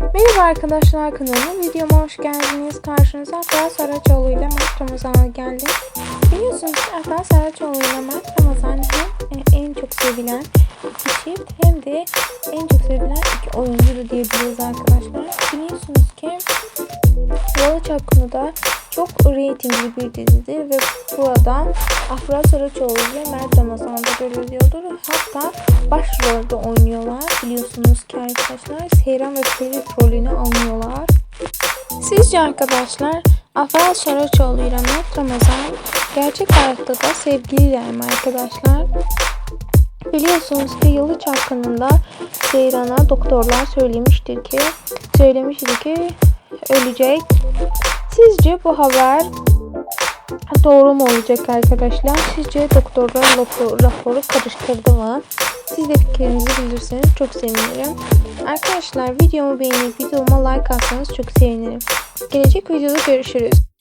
Merhaba arkadaşlar kanalıma videoma hoş geldiniz. Karşınıza Afra Saraçoğlu ile Mert Ramazan geldi. Biliyorsunuz Afra Saraçoğlu ile Mert Ramazan hem e, en çok sevilen iki çift hem de en çok sevilen iki oyuncu da diyebiliriz arkadaşlar. Biliyorsunuz ki Yalı Çapkını'da çok reytingli bir dizidir ve burada Afra Saraçoğlu ile Mert Ramazan'da görülüyordur. Hatta başrolde oynuyorlar. Biliyorsunuz ki arkadaşlar Seyran ve Ferit rolünü alıyorlar. Sizce arkadaşlar Afra Saraçoğlu ile Mert Ramazan gerçek hayatta da sevgililer mi arkadaşlar? Biliyorsunuz ki Yalı Çapkını'nda Seyran'a doktorlar söylemiştir ki söylemiştir ki ölecek. Sizce bu haber doğru mu olacak arkadaşlar? Sizce doktorlar raporu, karıştırdı mı? Siz de fikrinizi bilirseniz çok sevinirim. Arkadaşlar videomu beğenip videoma like atsanız çok sevinirim. Gelecek videoda görüşürüz.